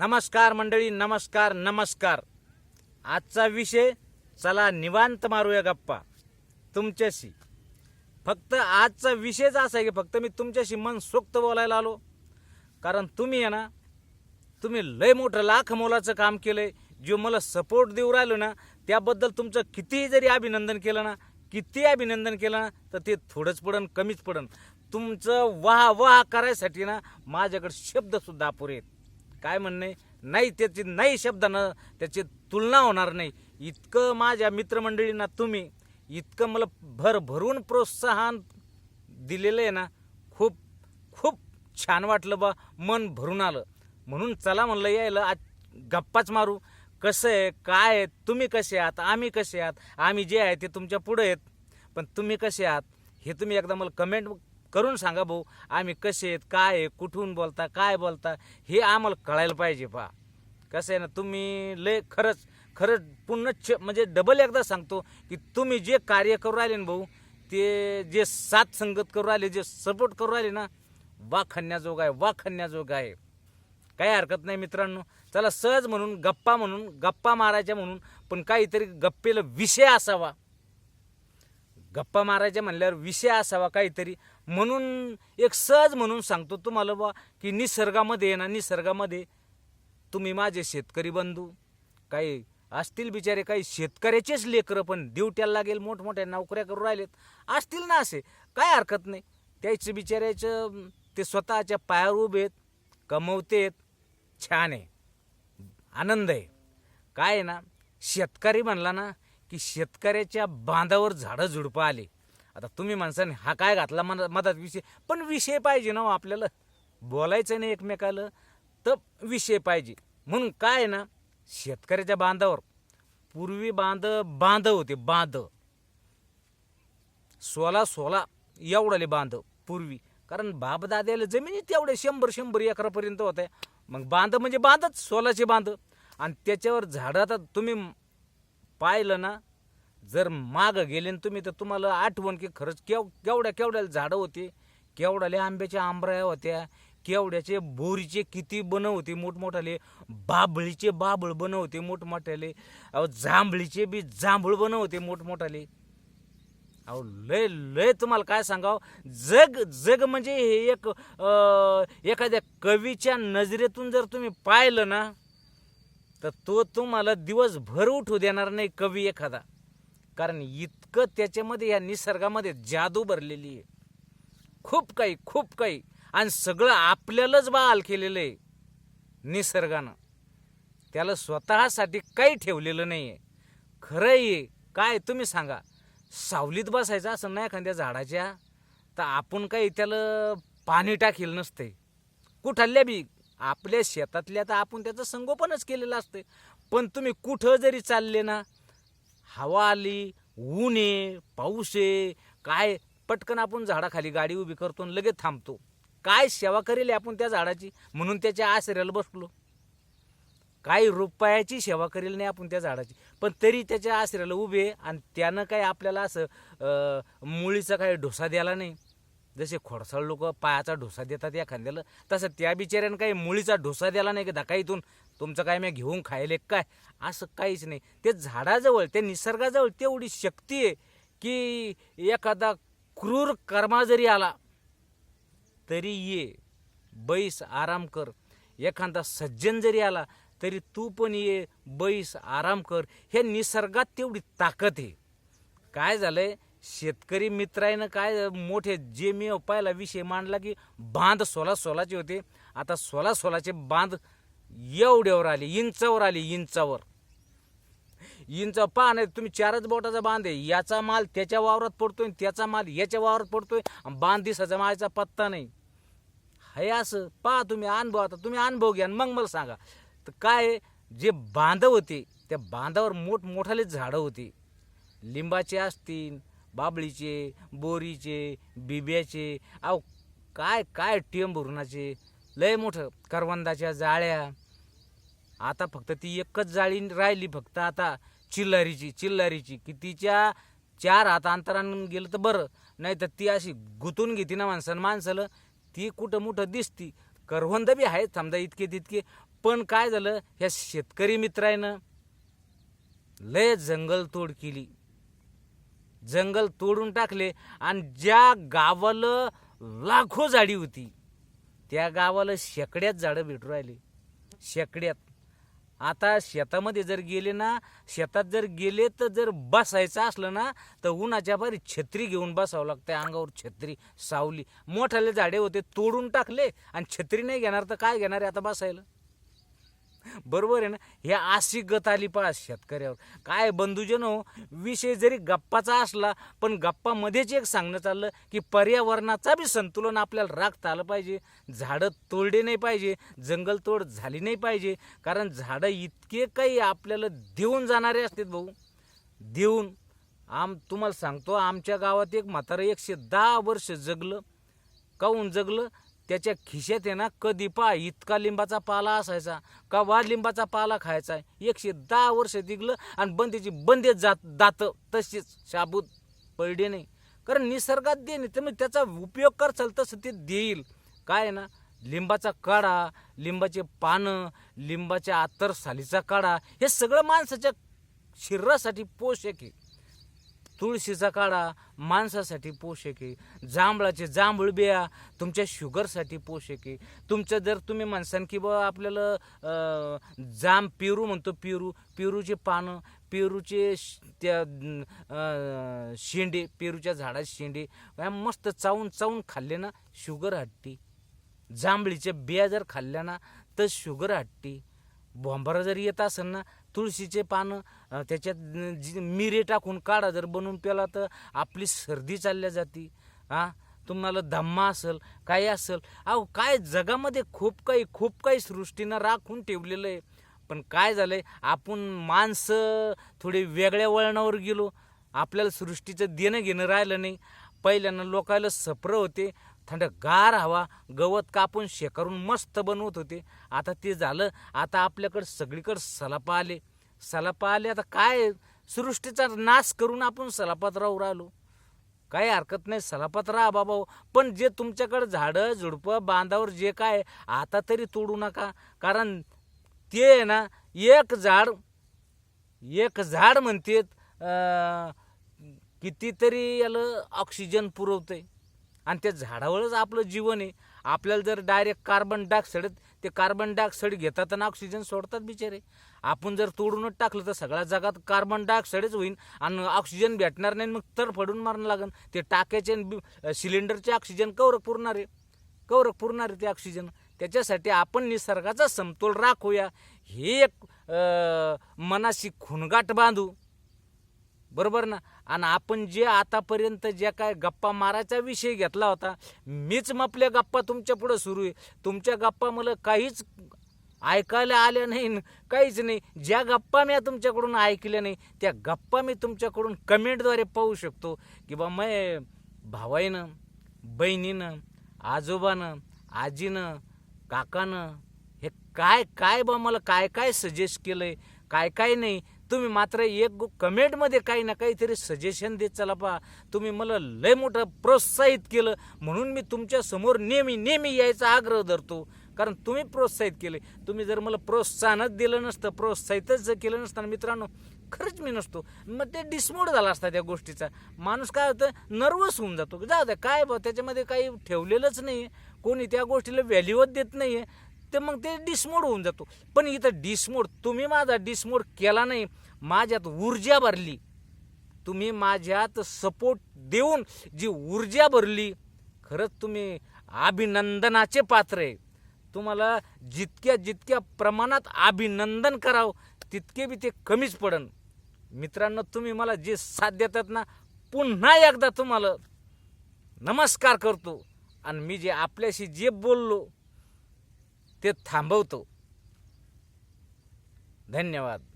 नमस्कार मंडळी नमस्कार नमस्कार. आजचा विषय चला निवांत मारूया गप्पा. तुमच्याशी. फक्त आजचा विषयच असा आहे की फक्त मी तुमच्याशी मन सोक्त बोलायला आलो. कारण तुम्ही आहे ना तुम्ही लय मोठं लाख मोलाचं काम केलं आहे जो मला सपोर्ट देऊ राहिलो ना त्याबद्दल तुमचं कितीही जरी अभिनंदन केलं ना किती अभिनंदन केलं ना तर ते थोडंच पडन कमीच पडन. तुमचं वाह वाह करायसाठी ना माझ्याकडे शब्दसुद्धा अपुरे आहेत. काय म्हणणे? नाही त्याची नाही शब्दानं त्याची तुलना होणार नाही. इतकं माझ्या मित्रमंडळींना तुम्ही इतकं मला भर भरून प्रोत्साहन दिलेलं आहे ना खूप खूप छान वाटलं बा मन भरून आलं. म्हणून चला म्हणलं यायला आज गप्पाच मारू. कसं आहे काय आहे तुम्ही कसे आहात आम्ही कसे आहात आम्ही जे आहे ते तुमच्यापुढे आहेत. पण तुम्ही कसे आहात हे तुम्ही एकदा मला कमेंट करून सांगा भाऊ आम्ही कसे आहेत काय आहे कुठून बोलता काय बोलता हे आम्हाला कळायला पाहिजे पहा कसं आहे ना तुम्ही लय खरंच खरंच पुन्हा म्हणजे डबल एकदा सांगतो की तुम्ही जे कार्य करू राहिले ना भाऊ ते जे साथ संगत करू राहिले जे सपोर्ट करू राहिले ना वा खन्याजोग आहे वा खन्याजोग आहे. काही हरकत नाही मित्रांनो. चला सहज म्हणून गप्पा म्हणून गप्पा मारायच्या म्हणून पण काहीतरी गप्पेला विषय असावा. गप्पा मारायच्या म्हणल्यावर विषय असावा काहीतरी. म्हणून एक सहज म्हणून सांगतो तुम्हाला बा की निसर्गामध्ये आहे ना निसर्गामध्ये तुम्ही माझे शेतकरी बंधू काही असतील बिचारे काही शेतकऱ्याचेच लेकरं पण दिवट्याला लागेल मोठमोठ्या नोकऱ्या करू राहिलेत. असतील ना असे काय हरकत नाही. त्याचं बिचाऱ्याचं ते स्वतःच्या पायावर उभे आहेत कमवतेत छान आहे आनंद आहे. काय आहे ना शेतकरी म्हणला ना की शेतकऱ्याच्या बांधावर झाडं झुडपं आले. आता तुम्ही माणसाने हा काय घातला मन मधात विषय? पण विषय पाहिजे ना हो आपल्याला. बोलायचं नाही एकमेकाला तर विषय पाहिजे. म्हणून काय आहे ना शेतकऱ्याच्या बांधावर. पूर्वी बांध बांध होते बांध. सोळा सोळा एवढाले बांध पूर्वी. कारण बापदाद्याला जमिनी तेवढे शंभर शंभर एकरापर्यंत होत्या. मग बांध म्हणजे बांधच सोलाचे बांध. आणि त्याच्यावर झाडं आता तुम्ही पाहिलं ना जर माग गेले ना तुम्ही तर तुम्हाला आठवण की खरंच केव केवढ्या केवढ्याला झाडं होती केवढ्याले आंब्याच्या आंबऱ्या होत्या केवड्याचे बोरीचे किती बन होते मोठमोठाले बाबळीचे बाबळ बन होते मोठमोठ्याले अहो जांभळीचे बी जांभूळ बन होते मोठमोठाले. अहो लय लय तुम्हाला काय सांगावं? जग जग म्हणजे हे एक एखाद्या कवीच्या नजरेतून जर तुम्ही पाहिलं ना तर तो तुम्हाला दिवसभर उठू देणार नाही कवी एखादा. कारण इतकं त्याच्यामध्ये या निसर्गामध्ये जादू भरलेली आहे. खूप काही खूप काही. आणि सगळं आपल्यालाच बहाल केलेलं आहे निसर्गानं. त्याला स्वतःसाठी काही ठेवलेलं नाही आहे खरं आहे काय तुम्ही सांगा? सावलीत बसायचं असं नाही एखाद्या झाडाच्या? तर आपण काही त्याला पाणी टाकेल नसते. कुठल्या बी आपल्या शेतातल्या तर आपण त्याचं संगोपनच केलेलं असते पण तुम्ही कुठं जरी चालले ना हवा आली ऊन आहे पाऊस आहे काय? पटकन आपण झाडाखाली गाडी उभी करतो आणि लगेच थांबतो. काय सेवा करेल आपण त्या झाडाची? म्हणून त्याच्या आसऱ्याला बसलो. काही रुपयाची सेवा करेल नाही आपण त्या झाडाची. पण तरी त्याच्या आसऱ्याला उभे आहे आणि त्यानं काही आपल्याला असं मुळीचा काही ढोसा द्याला नाही. जसे खोडसाळ लोक पायाचा ढोसा देतात एखाद्याला तसं त्या बिचाऱ्यानं काही मुळीचा ढोसा द्याला नाही की धकाईतून तुमचं काय मी घेऊन खायले काय? असं काहीच नाही. ते झाडाजवळ त्या निसर्गाजवळ तेवढी शक्ती आहे की एखादा क्रूर कर्मा जरी आला तरी ये बैस आराम कर. एखादा सज्जन जरी आला तरी तू पण ये बैस आराम कर. हे निसर्गात तेवढी ताकद आहे. काय झालंय? शेतकरी मित्रायनं काय मोठे जे मी पाहिला विषय मांडला की बांध सोळा सोलाचे होते. आता सोळा सोलाचे बांध एवढ्यावर आले इंचावर आले इंचावर. इंच पाहणार नाही तुम्ही चारच बोटाचा बांध आहे याचा माल त्याच्या वावरात पडतोय आणि त्याचा माल याच्या वावरात पडतोय बांध दिसाचा मायचा पत्ता नाही. हे असं पहा तुम्ही अनुभव आता तुम्ही अनुभव घ्या आणि मग मला सांगा. तर काय जे बांध होते त्या बांधावर मोठमोठाले झाडं होती. लिंबाचे असतील बाबळीचे बोरीचे बिब्याचे अहो काय काय टेम भरुणाचे लय मोठं. करवंदाच्या जाळ्या. आता फक्त ती एकच जाळी राहिली फक्त. आता चिल्लारीची चिल्लारीची. की तिच्या चार हात अंतरानं गेलं तर बरं. नाही तर ती अशी गुंतून घेते ना माणसानं माणसाला ती कुठं मोठं दिसती. करवंद बी आहेत समजा इतके तितके. पण काय झालं? ह्या शेतकरी मित्रानं लय जंगल तोड केली. जंगल तोडून टाकले आणि ज्या गावाला लाखो झाडी होती. त्या गावाला शेकड्यात झाडं भेटू राहिली. शेकड्यात. आता शेतामध्ये जर गेले ना शेतात जर गेले तर जर बसायचं असलं ना तर उन्हाच्या भारी छत्री घेऊन बसावं लागतं अंगावर छत्री सावली. मोठाले झाडे होते तोडून टाकले आणि छत्री नाही घेणार तर काय घेणार आहे आता बसायला? बरोबर आहे ना? हे अशी गत आली पहा शेतकऱ्यावर. काय बंधुजन हो विषय जरी गप्पाचा असला पण गप्पामध्येच एक सांगणं चाललं की पर्यावरणाचा बी संतुलन आपल्याला राखता आलं पाहिजे. झाडं तोडले नाही पाहिजे जंगलतोड झाली नाही पाहिजे. कारण झाडं इतके काही आपल्याला देऊन जाणारे असतात भाऊ. देऊन. आम तुम्हाला सांगतो आमच्या गावात एक म्हातारं एकशे दहा वर्ष जगलं. काहून जगलं? त्याच्या खिशात आहे ना कधी पा इतका लिंबाचा पाला असायचा का वा लिंबाचा पाला खायचा एकशे दहा वर्ष दिगलं आणि बंदीची बंदेच जात दात तशीच शाबूत पडले नाही. कारण निसर्गात दे नाही तर मग त्याचा उपयोग करचाल तसं ते देईल. काय ना लिंबाचा काढा लिंबाचे पानं लिंबाच्या आतर सालीचा काढा हे सगळं माणसाच्या शरीरासाठी पोषक आहे. तुळशीचा काढा माणसासाठी पोषक आहे. जांभळाचे जांभूळ बिया तुमच्या शुगरसाठी पोषक आहे. तुमचं जर तुम्ही म्हणसान की बा आपल्याला जांब पेरू म्हणतो पेरू पेरूचे पानं पेरूचे श- त्या शेंडे पेरूच्या झाडाचे शेंडे मस्त चावून चावून खाल्ले ना शुगर हट्टी. जांभळीच्या बिया जर खाल्ल्या ना तर शुगर हट्टी. बॉम्बारा जर येत असेल ना तुळशीचे पानं त्याच्यात जी- मिरे टाकून काढा जर बनवून प्याला तर आपली सर्दी चालल्या जाती. हा तुम्हाला धम्मा असेल काही असेल. अहो काय जगामध्ये खूप काही खूप काही सृष्टीनं राखून ठेवलेलं आहे. पण काय झालं आहे आपण माणसं थोडे वेगळ्या वळणावर गेलो. आपल्याला सृष्टीचं देणं घेणं राहिलं नाही. पहिल्यानं लोकायला सप्र होते थंडगार हवा गवत कापून शेकारून मस्त बनवत होते. आता ते झालं आता आपल्याकडं सगळीकडं सलापा आले. सलापा आले आता काय? सृष्टीचा नाश करून आपण सलापात राहू राहिलो. काही हरकत नाही सलापात राहा बाबा. पण जे तुमच्याकडं झाडं झुडपं बांधावर जे काय आता तरी तोडू नका. कारण ते आहे ना एक झाड एक झाड म्हणतात कितीतरी याला ऑक्सिजन पुरवतंय. आणि त्या झाडावरच आपलं जीवन आहे. आपल्याला जर डायरेक्ट कार्बन डायऑक्साईड ते कार्बन डायऑक्साईड घेतात आणि ऑक्सिजन सोडतात बिचारे. आपण जर तोडूनच टाकलं तर सगळ्या जगात कार्बन डायऑक्साईडच होईल आणि ऑक्सिजन भेटणार नाही मग तर फडून मारणं लागन. ते टाक्याचे सिलेंडरचे ऑक्सिजन कवरक पुरणार आहे. कवरक पुरणार आहे ते ऑक्सिजन त्याच्यासाठी आपण निसर्गाचा समतोल राखूया. हे एक मनाशी खुणगाट बांधू. बरोबर ना? आणि आपण जे आतापर्यंत ज्या काय गप्पा मारायचा विषय घेतला होता मीच मपल्या गप्पा तुमच्या पुढं सुरू आहे. तुमच्या गप्पा मला काहीच ऐकायला आल्या नाही काहीच नाही. ज्या गप्पा मी तुमच्याकडून ऐकल्या नाही त्या गप्पा मी तुमच्याकडून कमेंटद्वारे पाहू शकतो की बा मय भावाईनं बहिणीनं आजोबानं आजीनं काकानं हे काय काय बा मला काय काय सजेस्ट केलं आहे काय काय नाही. तुम्ही मात्र एक कमेंटमध्ये काही ना काहीतरी सजेशन देत चला पा तुम्ही मला लय मोठं प्रोत्साहित केलं. म्हणून मी तुमच्यासमोर नेहमी नेहमी यायचा आग्रह धरतो. कारण तुम्ही प्रोत्साहित केले. तुम्ही जर मला प्रोत्साहनच दिलं नसतं प्रोत्साहितच जर केलं नसतं ना मित्रांनो खरंच मी नसतो. मग ते डिसमोड झाला असता त्या गोष्टीचा. माणूस काय होतं नर्वस होऊन जातो. जाऊ द्या काय बा त्याच्यामध्ये काही ठेवलेलंच नाही कोणी त्या गोष्टीला व्हॅल्यूच देत नाही आहे ते मग ते डिसमोड होऊन जातो. पण इथं डिसमोड तुम्ही माझा डिसमोड केला नाही माझ्यात ऊर्जा भरली. तुम्ही माझ्यात सपोर्ट देऊन जी ऊर्जा भरली खरंच तुम्ही अभिनंदनाचे पात्र आहे. तुम्हाला जितक्या जितक्या प्रमाणात अभिनंदन करावं तितके बी ते कमीच पडन. मित्रांनो तुम्ही मला जे साथ देतात ना पुन्हा एकदा तुम्हाला नमस्कार करतो. आणि मी जे आपल्याशी जे बोललो ते थांबवतो. धन्यवाद.